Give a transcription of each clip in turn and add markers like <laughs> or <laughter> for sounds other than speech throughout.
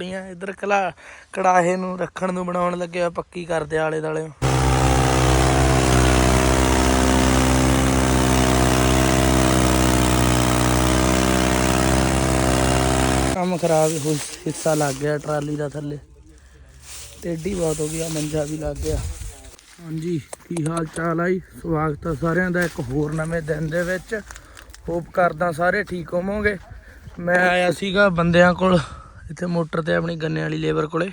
ਪੌੜੀਆਂ ਇੱਧਰ ਕਲਾ, ਕੜਾਹੇ ਨੂੰ ਰੱਖਣ ਨੂੰ ਬਣਾਉਣ ਲੱਗੇ ਆ, ਪੱਕੀ ਕਰਦੇ ਆਲੇ ਦਾਲੇ ਕੰਮ ਖਰਾਬ ਹੋ ਹਿੱਸਾ ਲੱਗ ਗਿਆ ਟਰਾਲੀ ਦਾ ਥੱਲੇ। ਟੇਢੀ ਬਹੁਤ ਹੋ ਗਿਆ ਮੰਜਾ ਵੀ ਲੱਗ ਗਿਆ। ਹਾਂਜੀ, ਕੀ ਹਾਲ ਚਾਲ ਆਈ ਸਵਾਗਤ ਹੈ ਸਾਰਿਆਂ ਦਾ ਇੱਕ ਹੋਰ ਨਵੇਂ ਦਿਨ ਦੇ ਵਿੱਚ। ਹੋਪ ਕਰਦਾ ਸਾਰੇ ਠੀਕ ਹੋਵੋਗੇ। ਮੈਂ ਆਇਆ ਸੀਗਾ ਬੰਦਿਆਂ ਕੋਲ। ਇੱਥੇ ਮੋਟਰ ਤੇ ਆਪਣੀ ਗੰਨੇ ਵਾਲੀ ਲੇਬਰ ਕੋਲੇ।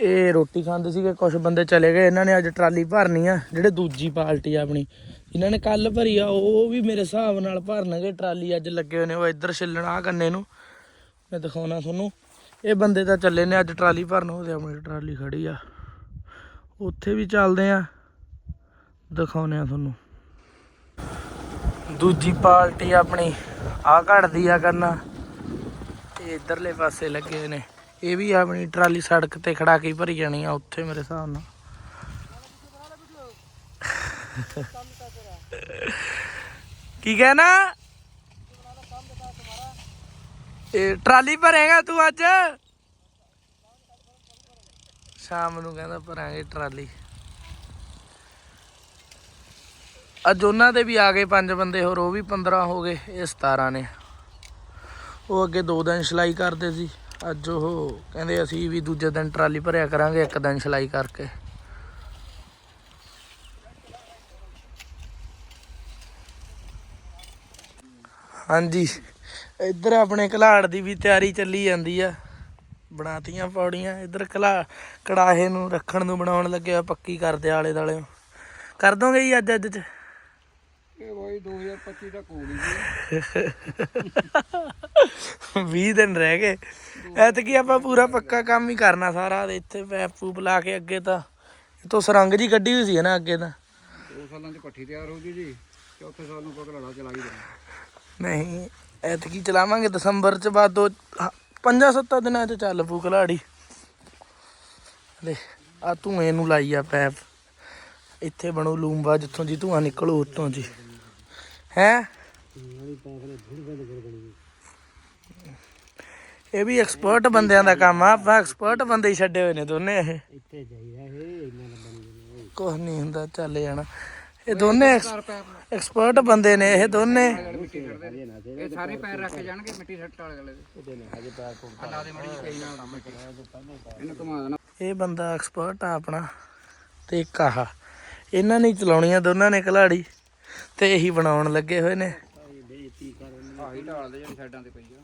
ਇਹ ਰੋਟੀ ਖਾਂਦੇ ਸੀਗੇ ਕੁਝ ਬੰਦੇ ਚਲੇ ਗਏ। ਇਹਨਾਂ ਨੇ ਅੱਜ ਟਰਾਲੀ ਭਰਨੀ ਆ, ਜਿਹੜੇ ਦੂਜੀ ਪਾਰਟੀ ਆ ਆਪਣੀ। ਇਹਨਾਂ ਨੇ ਕੱਲ ਭਰੀ ਆ, ਉਹ ਵੀ ਮੇਰੇ ਹਿਸਾਬ ਨਾਲ ਭਰਨਗੇ। ਟਰਾਲੀ ਅੱਜ ਲੱਗੇ ਹੋਏ ਨੇ, ਉਹ ਇੱਧਰ ਛਿੱਲਣ ਆ ਗੰਨੇ ਨੂੰ। ਮੈਂ ਦਿਖਾਉਣਾ ਤੁਹਾਨੂੰ। ਇਹ ਬੰਦੇ ਤਾਂ ਚੱਲੇ ਨੇ ਅੱਜ ਟਰਾਲੀ ਭਰਨ, ਉਹਦੇ ਆਪਣੀ ਟਰਾਲੀ ਖੜੀ ਆ। ਉੱਥੇ ਵੀ ਚੱਲਦੇ ਆ। ਦਿਖਾਉਨੇ ਆ ਤੁਹਾਨੂੰ। ਦੂਜੀ ਪਾਰਟੀ ਆਪਣੀ ਆ ਘੜਦੀ ਆ ਕਰਨਾ। ਤੇ ਇਧਰਲੇ ਪਾਸੇ ਲੱਗੇ ਨੇ। ਇਹ ਵੀ ਆਪਣੀ ਟਰਾਲੀ ਸੜਕ ਤੇ ਖੜਾ ਕੇ ਭਰੀ ਜਾਣੀ ਆ, ਉੱਥੇ ਮੇਰੇ ਹਿਸਾਬ ਨਾਲ। ਕੀ ਕਹਿਣਾ? ਇਹ ਟਰਾਲੀ ਭਰੇਗਾ ਤੂੰ ਅੱਜ? ਸ਼ਾਮ ਨੂੰ ਕਹਿੰਦਾ ਭਰਾਂਗੇ ਟਰਾਲੀ। ਅੱਜ ਉਹਨਾਂ ਦੇ ਵੀ ਆ ਗਏ ਪੰਜ ਬੰਦੇ, ਹੋਰ ਉਹ ਵੀ 15 ਹੋ ਗਏ, ਇਹ 17 ਨੇ। ਉਹ ਅੱਗੇ ਦੋ ਦਿਨ ਸਿਲਾਈ ਕਰਦੇ ਸੀ। ਅੱਜ ਉਹ ਕਹਿੰਦੇ ਅਸੀਂ ਵੀ ਦੂਜੇ ਦਿਨ ਟਰਾਲੀ ਭਰਿਆ ਕਰਾਂਗੇ, ਇੱਕ ਦਿਨ ਸਿਲਾਈ ਕਰਕੇ। ਹਾਂਜੀ, ਇੱਧਰ ਆਪਣੇ ਘਲਾੜ ਦੀ ਵੀ ਤਿਆਰੀ ਚੱਲੀ ਜਾਂਦੀ ਆ। ਬਣਾਤੀਆਂ ਪੌੜੀਆਂ, ਇੱਧਰ ਕਲਾ ਕੜਾਹੇ ਨੂੰ ਰੱਖਣ ਨੂੰ ਬਣਾਉਣ ਲੱਗਿਆ, ਪੱਕੀ ਕਰਦੇ ਆਲੇ ਦਾਲੇ ਕਰ ਦੋਗੇ ਜੀ ਅੱਜ ਅੱਜ ਚ? ਇਹ ਬਾਈ 2025 ਤੱਕ ਹੋ ਗਈ 20 ਦਿਨ ਰਹਿ ਗਏ। ਐਤਕੀ ਆਪਾਂ ਪੂਰਾ ਪੱਕਾ ਕੰਮ ਹੀ ਕਰਨਾ ਸਾਰਾ ਤੇ ਇੱਥੇ ਪੈਪ ਪੂਪ ਲਾ ਕੇ ਅੱਗੇ ਤਾਂ ਇਤੋਂ ਸਰੰਗ ਜੀ ਕੱਢੀ ਹੋਈ ਸੀ ਨਾ ਅੱਗੇ ਤਾਂ। ਦੋ ਸਾਲਾਂ ਚ ਪੱਠੀ ਤਿਆਰ ਹੋ ਗਈ ਜੀ ਚੌਥੇ ਸਾਲ ਨੂੰ ਪਕ ਲੜਾ ਚਲਾਈ ਦੇਣਾ। ਨਹੀਂ ਐਤਕੀ ਚਲਾਵਾਂਗੇ ਦਸੰਬਰ ਚ ਬਾਅਦ ਦੋ ਹ- ਪੰਜਾਂ ਸੱਤਾਂ ਦਿਨਾਂ ਚ ਚੱਲ ਪੂ ਕਲਾੜੀ ਲੈ ਆ ਧੂਏ ਨੂੰ ਲਾਈ ਆ ਪੈਪ। ਇੱਥੇ ਬਣੂ ਲੂੰਬਾ ਜਿੱਥੋਂ ਜੀ ਧੂਆ ਨਿਕਲੂ ਉੱਤੋਂ ਜੀ ਹੈ? ਇਹ ਵੀ ਐਕਸਪਰਟ ਬੰਦਿਆਂ ਦਾ ਕੰਮ ਆ ਆਪਾਂ ਐਕਸਪਰਟ ਬੰਦੇ ਹੀ ਛੱਡੇ ਹੋਏ ਨੇ ਦੋਨੇ ਇਹ। ਇੱਥੇ ਜਾਈਦਾ ਇਹ ਇੰਨਾ ਲੰਬਾ ਕੁਝ ਨਹੀਂ। ਹੁੰਦਾ ਚੱਲ ਜਾਣਾ। ਇਹ ਦੋਨੇ ਐਕਸਪਰਟ ਬੰਦੇ ਨੇ ਇਹ ਦੋਨੇ। ਇਹ ਸਾਰੇ ਪੈਰ ਰੱਖ ਜਾਣਗੇ ਮਿੱਟੀ ਸੱਟ ਵਾਲੇ ਗਲੇ ਦੇ। ਬੰਦਾ ਐਕਸਪਰਟ ਆ ਆਪਣਾ ਤੇ ਇੱਕ ਆਹ। ਇਹਨਾਂ ਨੇ ਚਲਾਉਣੀਆਂ ਦੋਨਾਂ ਨੇ ਕਲਾੜੀ ਤੇ ਇਹੀ ਬਣਾਉਣ ਲੱਗੇ ਹੋਏ ਨੇ। ਆਹੀ ਢਾਲ ਦੇ ਜਿਹੜੀ ਸਾਈਡਾਂ ਤੇ ਪਈ ਆ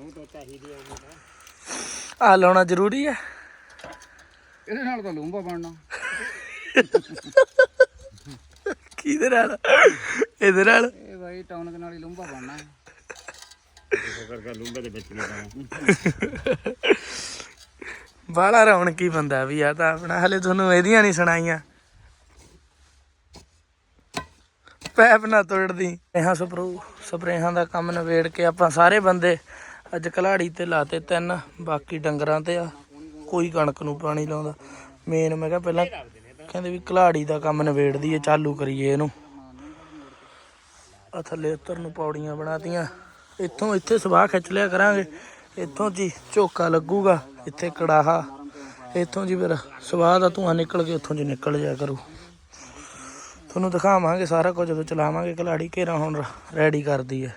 ਉਹ ਤਾਂ ਚਾਹੀਦੀ ਆ ਆ ਲਾਉਣਾ ਜ਼ਰੂਰੀ ਆ। ਇਹਦੇ ਨਾਲ ਤਾਂ ਲੂੰਬਾ ਬਣਨਾ। ਕਿਹਦੇ ਨਾਲ? ਇਹਦੇ ਨਾਲ? ਇਹ ਬਾਈ ਟਾਊਨ ਦੇ ਨਾਲ ਹੀ ਲੂੰਬਾ ਬਣਨਾ। ਹੈ ਬਾਹਲਾ ਰੌਣਕੀ ਬੰਦਾ ਵੀ ਆ ਤਾਂ ਆਪਣਾ। ਹਲੇ ਤੁਹਾਨੂੰ ਇਹਦੀਆਂ ਨਹੀਂ ਸੁਣਾਈਆਂ। ਪੈਪ ਨਾ ਤੋੜਦੀ। ਇਹਾਂ ਸਪਰੂ ਸਪਰੇਹਾਂ ਦਾ ਕੰਮ ਨਵੇੜ ਕੇ ਆਪਾਂ ਸਾਰੇ ਬੰਦੇ ਅੱਜ ਕਲਾੜੀ ਤੇ ਲਾਤੇ ਤਿੰਨ, ਬਾਕੀ ਡੰਗਰਾਂ ਤੇ ਆ। ਕੋਈ ਕਣਕ ਨੂੰ ਪਾਣੀ ਲਾਉਂਦਾ। ਮੇਨ ਮੈਂ ਕਿਹਾ ਪਹਿਲਾਂ ਕਹਿੰਦੇ ਵੀ ਕਲਾੜੀ ਦਾ ਕੰਮ ਨਵੇੜ ਦਈਏ, ਚਾਲੂ ਕਰੀਏ ਇਹਨੂੰ। ਆ ਥੱਲੇ ਉੱਤਰ ਨੂੰ ਪੌੜੀਆਂ ਬਣਾਤੀਆਂ। ਇੱਥੋਂ ਇੱਥੇ ਸਵਾਹ ਖਿੱਚ ਲਿਆ ਕਰਾਂਗੇ। ਇੱਥੋਂ ਜੀ ਝੋਕਾ ਲੱਗੂਗਾ, ਇੱਥੇ ਕੜਾਹਾ। ਇੱਥੋਂ ਜੀ ਫਿਰ ਸਵਾਹ ਦਾ ਧੂੰਆਂ ਨਿਕਲ ਕੇ ਉੱਥੋਂ ਜੀ ਨਿਕਲ ਜਾਇਆ ਕਰੂ। ਤੁਹਾਨੂੰ ਦਿਖਾਵਾਂਗੇ ਸਾਰਾ ਕੁਝ ਜਦੋਂ ਚਲਾਵਾਂਗੇ ਕਲਾੜੀ ਘੇਰਾ ਹੁਣ ਰੈਡੀ ਕਰਦੀ ਹੈ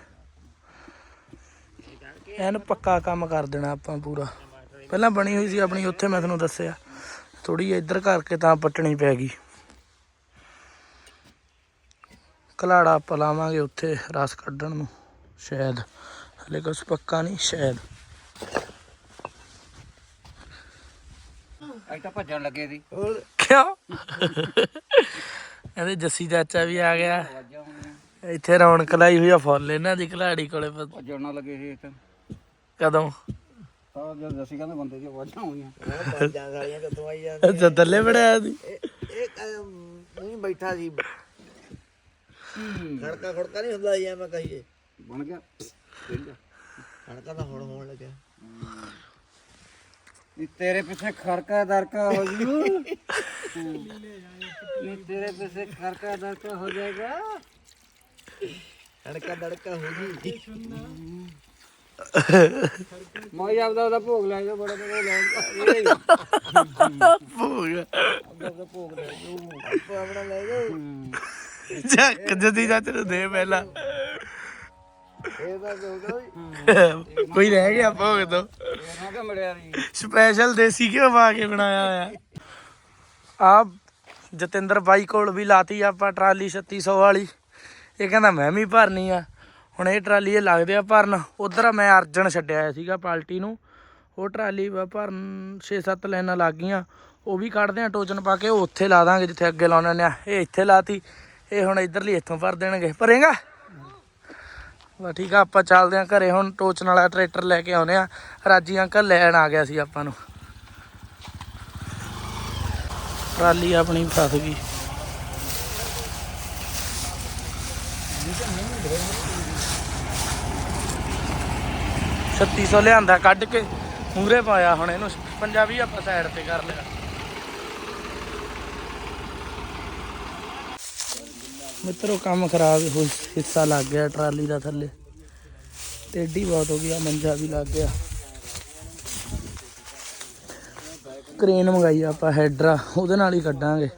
ਐਨ ਪੱਕਾ ਕੰਮ ਕਰ ਦੇਣਾ ਆਪਾਂ ਪੂਰਾ। ਪਹਿਲਾਂ ਬਣੀ ਹੋਈ ਸੀ ਆਪਣੀ ਉੱਥੇ ਮੈਂ ਤੁਹਾਨੂੰ ਦੱਸਿਆ। ਥੋੜੀ ਇੱਧਰ ਕਰਕੇ ਤਾਂ ਪੱਟਣੀ ਪੈ ਗਈ। ਕਲਾੜਾ ਆਪਾਂ ਲਾਵਾਂਗੇ ਉੱਥੇ ਰਸ ਕੱਢਣ ਨੂੰ ਸ਼ਾਇਦ। ਹਲੇ ਕੁਛ ਪੱਕਾ ਨਹੀਂ ਸ਼ਾਇਦ। ਅੱਜ ਤਾਂ ਭੱਜਣ ਲੱਗੇ ਸੀ। ਕਿਉਂ? ਇਹਦੇ ਜੱਸੀ ਚਾਚਾ ਵੀ ਆ ਗਿਆ। ਇੱਥੇ ਰੌਣਕ ਲਾਈ ਹੋਈ ਆ ਫੁੱਲ ਇਹਨਾਂ ਦੀ ਖਿਲਾੜੀ ਕੋਲੇ ਪ- ਭੱਜਣ ਨਾ ਲੱਗੇ ਸੀ ਇੱਥੇ ਕਦੋਂ? ਤਾਂ ਜਦ ਅਸੀਂ ਕਹਿੰਦੇ ਬੰਦੇ ਦੀ ਵਾਜਾਂ ਹੋਣੀਆਂ ਅੱਛਾ ਥੱਲੇ ਬੜਿਆ ਸੀ। ਨਹੀਂ ਬੈਠਾ ਸੀ। ਖੜਕਾ ਖੜਕਾ ਨਹੀਂ ਹੁੰਦਾ ਜੀ ਐਵੇਂ ਕਹੀਏ। ਬਣ ਗਿਆ। ਖੜਕਾ ਤਾਂ ਹੁਣ ਹੋਣ ਲੱਗਿਆ। ਨੀ ਤੇਰੇ ਪਿੱਛੇ ਖਰਕਾ ਦਰਕਾ ਹੋ ਜੂ। <laughs> ਨੀ ਤੇਰੇ ਪਿੱਛੇ ਖਰਕਾ ਦਰਕਾ ਹੋ ਜਾਏਗਾ। ਖੜਕਾ ਦੜਕਾ ਹੋ ਗਈ ਮੈਂ ਆਪਦਾ ਉਹਦਾ ਭੋਗ ਲੈ ਜਾ ਬੜਾ ਬੜਾ ਲੈ ਇਹ ਭੋਗ। ਆਪਦਾ ਭੋਗ ਲੈ ਜਾ ਆਪਣਾ ਲੈ ਜਾਓ ਜੱਕ ਜਦੀ ਚਾਚੇ ਨੂੰ ਦੇ ਪਹਿਲਾਂ। ਕੋਈ ਰਹਿ ਗਿਆ ਭੋਗ ਤੋਂ। ਸਪੈਸ਼ਲ ਦੇਸੀ ਘਿਓ ਪਾ ਕੇ ਬਣਾਇਆ ਹੋਇਆ। ਆ ਜਤਿੰਦਰ ਬਾਈ ਕੋਲ ਵੀ ਲਾਤੀ ਆਪਾਂ ਟਰਾਲੀ 3600 ਵਾਲੀ। ਇਹ ਕਹਿੰਦਾ ਮੈਂ ਵੀ ਭਰਨੀ ਆ। ਹੁਣ ਇਹ ਟਰਾਲੀ ਇਹ ਲੱਗਦੇ ਆ ਭਰਨ। ਉਧਰ ਮੈਂ ਅਰਜਨ ਛੱਡਿਆ ਹੋਇਆ ਸੀਗਾ ਪਾਲਟੀ ਨੂੰ। ਉਹ ਟਰਾਲੀ ਭਰਨ 6-7 ਲਾਈਨਾਂ ਲੱਗ ਗਈਆਂ। ਉਹ ਵੀ ਕੱਢਦੇ ਆ ਟੋਚਨ ਪਾ ਕੇ, ਉਹ ਉੱਥੇ ਲਾ ਦਾਂਗੇ ਜਿੱਥੇ ਅੱਗੇ ਲਾਉਣਾ ਨੇ ਇਹ ਇੱਥੇ ਲਾਤੀ। ਇਹ ਹੁਣ ਇਧਰਲੀ ਇੱਥੋਂ ਭਰ ਦੇਣਗੇ। ਭਰੇਗਾ? ਵਾ ਠੀਕ ਆ, ਆਪਾਂ ਚੱਲਦੇ ਆ ਘਰੇ। ਹੁਣ ਟੋਚਨ ਵਾਲਾ ਟਰੈਕਟਰ ਲੈ ਕੇ ਆਉਨੇ ਆ। ਰਾਜੀ ਅੰਕਲ ਲੈਣ ਆ ਗਿਆ ਸੀ ਆਪਾਂ ਨੂੰ। ਟਰਾਲੀ ਆਪਣੀ ਫਸ ਗਈ। ਛੱਤੀ ਸੌ ਲਿਆਂਦਾ ਕੱਢ ਕੇ ਮੂਰੇ ਪਾਇਆ ਹੁਣ ਇਹਨੂੰ ਪੰਜਾਬੀ ਆਪਾਂ ਸਾਈਡ ਤੇ ਕਰ ਲਿਆ। ਮਿੱਤਰੋ, ਕੰਮ ਖਰਾਬ ਹੋ ਹਿੱਸਾ ਲੱਗ ਗਿਆ ਟਰਾਲੀ ਦਾ ਥੱਲੇ। ਟੇਢੀ ਬਹੁਤ ਹੋ ਗਿਆ ਮੰਜਾ ਵੀ ਲੱਗ ਗਿਆ। ਕ੍ਰੇਨ ਮੰਗਾਈ ਆਪਾਂ ਹੈਡਰਾ ਉਹਦੇ ਨਾਲ ਹੀ ਕੱਢਾਂਗੇ।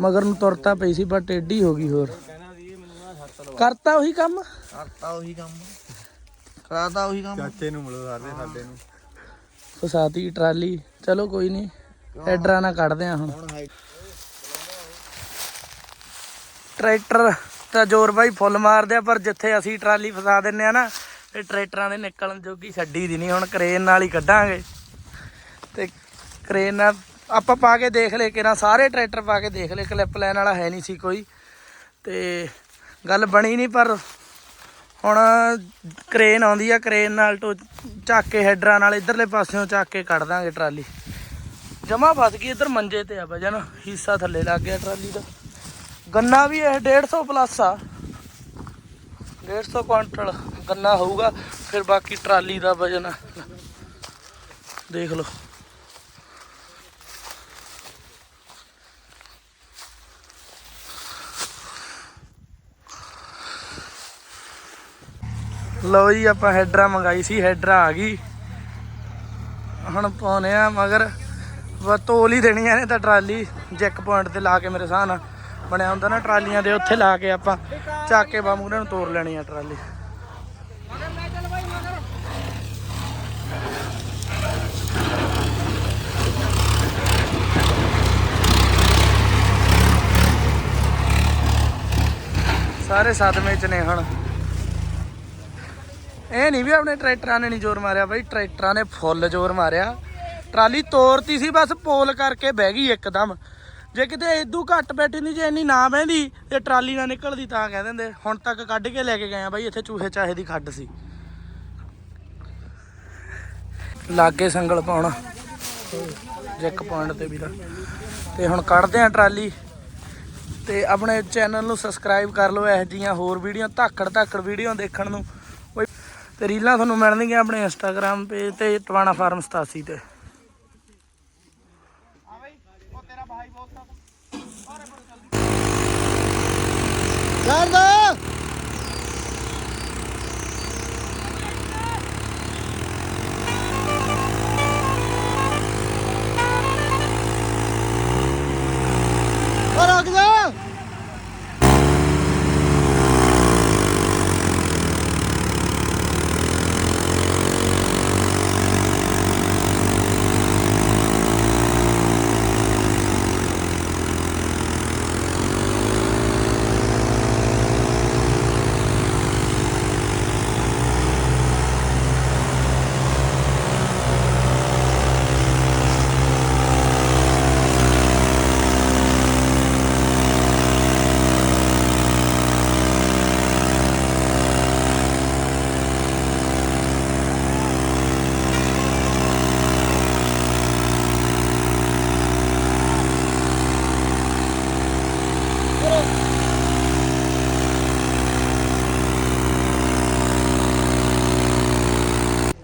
ਮਗਰ ਨੂੰ ਤੁਰਤਾ ਪਈ ਸੀ ਪਰ ਟੇਢੀ ਹੋ ਗਈ ਹੋਰ। ਕਰਤਾ ਉਹੀ ਕੰਮ? ਕਰਤਾ ਉਹੀ ਕੰਮ। ਕਰਾਤਾ ਉਹੀ ਕੰਮ। ਚਾਚੇ ਨੂੰ ਮਿਲੋ ਸਾਰੇ ਸਾਡੇ ਨੂੰ। ਫਸਾਤੀ ਟਰਾਲੀ। ਚਲੋ ਕੋਈ ਨਹੀਂ ਹੈਡਰਾ ਨਾਲ ਕੱਢਦੇ ਆ ਹੁਣ। ਟਰੈਕਟਰ ਤਾਂ ਜ਼ੋਰ ਬਾਈ ਫੁੱਲ ਮਾਰਦੇ ਆ ਪਰ ਜਿੱਥੇ ਅਸੀਂ ਟਰਾਲੀ ਫਸਾ ਦਿੰਨੇ ਆ ਨਾ ਇਹ ਟਰੈਕਟਰਾਂ ਦੇ ਨਿਕਲਣ ਜੋਗੀ ਛੱਡੀ ਦੀ ਨਹੀਂ ਹੁਣ ਕਰੇਨ ਨਾਲ ਹੀ ਕੱਢਾਂਗੇ। ਤੇ ਕਰੇਨ ਨਾਲ ਆਪਾਂ ਪਾ ਕੇ ਦੇਖ ਲਏ ਕਿ ਨਾ ਸਾਰੇ ਟਰੈਕਟਰ ਪਾ ਕੇ ਦੇਖ ਲਏ ਕਲਿੱਪ ਲੈਣ ਵਾਲਾ ਹੈ ਨਹੀਂ ਸੀ ਕੋਈ। ਤੇ ਗੱਲ ਬਣੀ ਨਹੀਂ, ਪਰ ਹੁਣ ਕਰੇਨ ਆਉਂਦੀ ਆ, ਕਰੇਨ ਨਾਲ ਟੋ ਚੱਕ ਕੇ ਹੈਡਰਾਂ ਨਾਲ ਇਧਰਲੇ ਪਾਸਿਓਂ ਚੱਕ ਕੇ ਕੱਢ ਦਾਂਗੇ ਟਰਾਲੀ। ਜਮਾ ਫਸ ਗਈ ਇਧਰ ਮੰਜੇ ਤੇ ਆ ਵਜਨ ਹਿੱਸਾ ਥੱਲੇ ਲੱਗ ਗਿਆ ਟਰਾਲੀ ਦਾ। ਗੰਨਾ ਵੀ ਇਹ 150 ਪਲੱਸ ਆ। 150 ਕੁਆਂਟਲ ਗੰਨਾ ਹੋਊਗਾ, ਫਿਰ ਬਾਕੀ ਟਰਾਲੀ ਦਾ ਵਜਨ ਦੇਖ ਲਓ। ਲਓ ਜੀ, ਆਪਾਂ ਹੈਡਰਾ ਮੰਗਾਈ ਸੀ, ਹੈਡਰਾ ਆ ਗਈ। ਹੁਣ ਪਾਉਨੇ ਆ, ਮਗਰ ਤੋਲ ਹੀ ਦੇਣੀਆਂ ਨੇ ਤਾਂ ਟਰਾਲੀ ਜੈਕ ਪੁਆਇੰਟ ਤੇ ਲਾ ਕੇ ਮੇਰੇ ਹਿਸਾਬ ਨਾਲ ਬਣਿਆ ਹੁੰਦਾ ਨਾ, ਟਰਾਲੀਆਂ ਦੇ ਉੱਥੇ ਲਾ ਕੇ ਆਪਾਂ ਚੱਕ ਕੇ ਬਾਮੂਰੇ ਨੂੰ ਤੋੜ ਲੈਣੀ ਆ ਟਰਾਲੀ। ਸਾਰੇ ਸਦਮੇ ਚ ਨੇ ਹੁਣ। ਇਹ ਨਹੀਂ ਵੀ ਆਪਣੇ ਟਰੈਕਟਰਾਂ ਨੇ ਨਹੀਂ ਜ਼ੋਰ ਮਾਰਿਆ ਬਾਈ, ਟਰੈਕਟਰਾਂ ਨੇ ਫੁੱਲ ਜ਼ੋਰ ਮਾਰਿਆ। ਟਰਾਲੀ ਤੋੜਤੀ ਸੀ, ਬਸ ਪੋਲ ਕਰਕੇ ਬਹਿ ਗਈ ਇੱਕਦਮ। ਜੇ ਕਿਤੇ ਇਦੋਂ ਘੱਟ ਬੈਠੀ ਨਹੀਂ ਜੇ ਇੰਨੀ ਨਾ ਬਹਿੰਦੀ, ਤੇ ਟਰਾਲੀ ਨਾ ਨਿਕਲਦੀ ਤਾਂ ਕਹਿ ਦਿੰਦੇ। ਹੁਣ ਤੱਕ ਕੱਢ ਕੇ ਲੈ ਕੇ ਗਏ ਆ ਬਾਈ, ਇੱਥੇ ਚੂਹੇ ਚਾਹੇ ਦੀ ਖੱਡ ਸੀ। ਲਾਗੇ ਸੰਗਲ ਪਾਉਣਾ। ਜੈਕ ਪੁਆਇੰਟ ਤੇ ਵੀਰਾ। ਤੇ ਹੁਣ ਕੱਢਦੇ ਆ ਟਰਾਲੀ। ਤੇ ਆਪਣੇ ਚੈਨਲ ਨੂੰ ਸਬਸਕ੍ਰਾਈਬ ਕਰ ਲਓ, ਇਹ ਜੀਆਂ ਹੋਰ ਵੀਡੀਓ ਧਾਕੜ ਧਾਕੜ ਵੀਡੀਓ ਦੇਖਣ ਨੂੰ। ਤੇ ਰੀਲਾਂ ਤੁਹਾਨੂੰ ਮਿਲਣਗੀਆਂ ਆਪਣੇ ਇੰਸਟਾਗ੍ਰam ਪੇਜ ਤੇ ਟਵਾਣਾ ਫਾਰਮ 87 ਤੇ। ਕਰ ਦੋ ਉਹ ਰੁਕ ਜਾ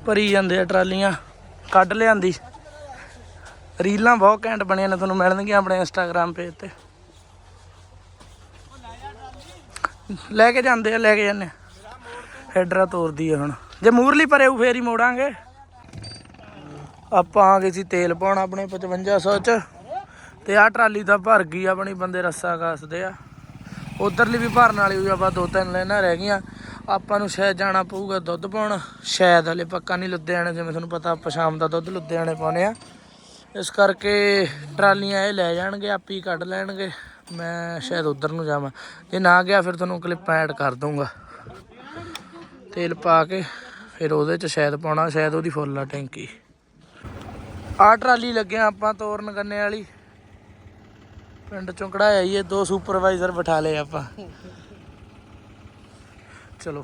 ਭਰੀ ਜਾਂਦੇ ਆ ਟਰਾਲੀਆਂ, ਕੱਢ ਲਿਆਂਦੀ। ਰੀਲਾਂ ਬਹੁਤ ਘੈਂਟ ਬਣੀਆਂ ਨੇ ਤੁਹਾਨੂੰ ਮਿਲਣਗੀਆਂ ਆਪਣੇ ਇੰਸਟਾਗ੍ਰam ਪੇਜ ਤੇ। ਲੈ ਕੇ ਜਾਂਦੇ ਆ, ਲੈ ਕੇ ਜਾਂਦੇ ਆ। ਹੈਡਰਾ ਤੋਰਦੀ ਆ ਹੁਣ। ਜੇ ਮੂਰਲੀ ਭਰੇ ਉਹ ਫੇਰ ਹੀ ਮੋੜਾਂਗੇ। ਆਪਾਂ ਆ ਗਏ ਸੀ ਤੇਲ ਪਾਉਣ ਆਪਣੇ 5500 ਚ। ਤੇ ਆਹ ਟਰਾਲੀ ਤਾਂ ਭਰ ਗਈ ਆਪਣੀ, ਬੰਦੇ ਰੱਸਾ ਕੱਸਦੇ ਆ। ਉਧਰਲੀ ਵੀ ਭਰਨ ਵਾਲੀ ਹੋਈ ਆਪਾਂ ਦੋ ਤਿੰਨ ਲੈਣਾ ਰਹਿ ਗਈਆਂ। ਆਪਾਂ ਨੂੰ ਸ਼ਾਇਦ ਜਾਣਾ ਪਊਗਾ ਦੁੱਧ ਪਾਉਣ। ਸ਼ਾਇਦ ਹਲੇ ਪੱਕਾ ਨਹੀਂ ਲੁਧਿਆਣੇ, ਜਿਵੇਂ ਤੁਹਾਨੂੰ ਪਤਾ, ਆਪਾਂ ਸ਼ਾਮ ਦਾ ਦੁੱਧ ਲੁਧਿਆਣੇ ਪਾਉਨੇ ਆ ਇਸ ਕਰਕੇ ਟਰਾਲੀਆਂ ਇਹ ਲੈ ਜਾਣਗੇ, ਆਪ ਹੀ ਕੱਢ ਲੈਣਗੇ। ਮੈਂ ਸ਼ਾਇਦ ਉਧਰ ਨੂੰ ਜਾਵਾਂ। ਜੇ ਨਾ ਗਿਆ, ਫਿਰ ਤੁਹਾਨੂੰ ਕਲਿੱਪ ਐਡ ਕਰ ਦੂੰਗਾ ਤੇਲ ਪਾ ਕੇ, ਫਿਰ ਉਹਦੇ ਚ ਸ਼ਾਇਦ ਪਾਉਣਾ, ਸ਼ਾਇਦ ਉਹਦੀ ਫੁੱਲ ਆ ਟੈਂਕੀ। ਆਹ ਟਰਾਲੀ ਲੱਗਿਆ ਆਪਾਂ ਤੋਰਨ ਗੰਨੇ ਵਾਲੀ। ਪਿੰਡ ਚੋਂ ਕਢਾਇਆ ਇਹ ਦੋ ਸੁਪਰਵਾਈਜ਼ਰ ਬਿਠਾ ਲਏ ਆਪਾਂ। ਚਲੋ,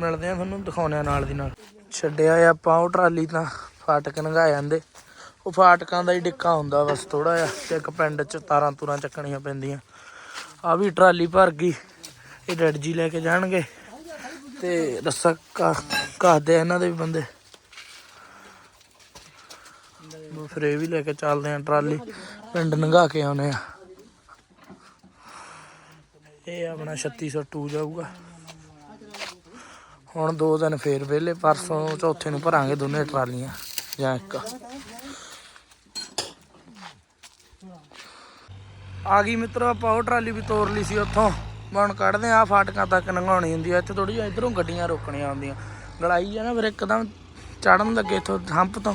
ਮਿਲਦੇ ਆ ਤੁਹਾਨੂੰ, ਦਿਖਾਉਂਦੇ ਆ ਨਾਲ ਦੀ ਨਾਲ। ਛੱਡਿਆ ਆਪਾਂ ਉਹ ਟਰਾਲੀ ਤਾਂ, ਫਾਟਕ ਨੰਗਾ ਜਾਂਦੇ ਉਹ ਫਾਟਕਾਂ ਦਾ ਹੀ ਡਿੱਕਾ ਹੁੰਦਾ ਬਸ ਥੋੜਾ ਜਿਹਾ, ਤੇ ਇੱਕ ਪਿੰਡ ਚ ਤਾਰਾਂ ਤੂਰਾਂ ਚੱਕਣੀਆਂ ਪੈਂਦੀਆਂ। ਆ ਵੀ ਟਰਾਲੀ ਭਰ ਗਈ, ਇਹ ਡੈਡ ਜੀ ਲੈ ਕੇ ਜਾਣਗੇ। ਤੇ ਰੱਸਾ ਕਾਹਦੇ ਇਹਨਾਂ ਦੇ ਵੀ ਬੰਦੇ। ਫਿਰ ਇਹ ਵੀ ਲੈ ਕੇ ਚੱਲਦੇ ਆ ਟਰਾਲੀ, ਪਿੰਡ ਨੰਗਾ ਕੇ ਆਉਨੇ ਆ ਇਹ ਆਪਣਾ 3602 ਜਾਊਗਾ। ਹੁਣ ਦੋ ਦਿਨ ਫੇਰ ਵਿਹਲੇ, ਪਰਸੋਂ ਚੌਥੇ ਨੂੰ ਭਰਾਂਗੇ ਦੋਨੇ ਟਰਾਲੀਆਂ, ਜਾਂ ਇੱਕ। ਆ ਗਈ ਮਿੱਤਰੋ, ਆਪਾਂ ਉਹ ਟਰਾਲੀ ਵੀ ਤੋਰ ਲਈ ਸੀ ਉੱਥੋਂ। ਹੁਣ ਕੱਢਦੇ ਆ ਫਾਟਕਾਂ ਤੱਕ ਲੰਘਾਉਣੀ ਹੁੰਦੀ ਆ। ਇੱਥੇ ਥੋੜੀ ਜਿਹੀ ਇਧਰੋਂ ਗੱਡੀਆਂ ਰੋਕਣੀਆਂ ਆਉਂਦੀਆਂ। ਗਲਾਈ ਆ ਨਾ ਫਿਰ ਇੱਕਦਮ ਚੜਨ ਲੱਗੇ ਇੱਥੋਂ, ਹੰਪ ਤੋਂ।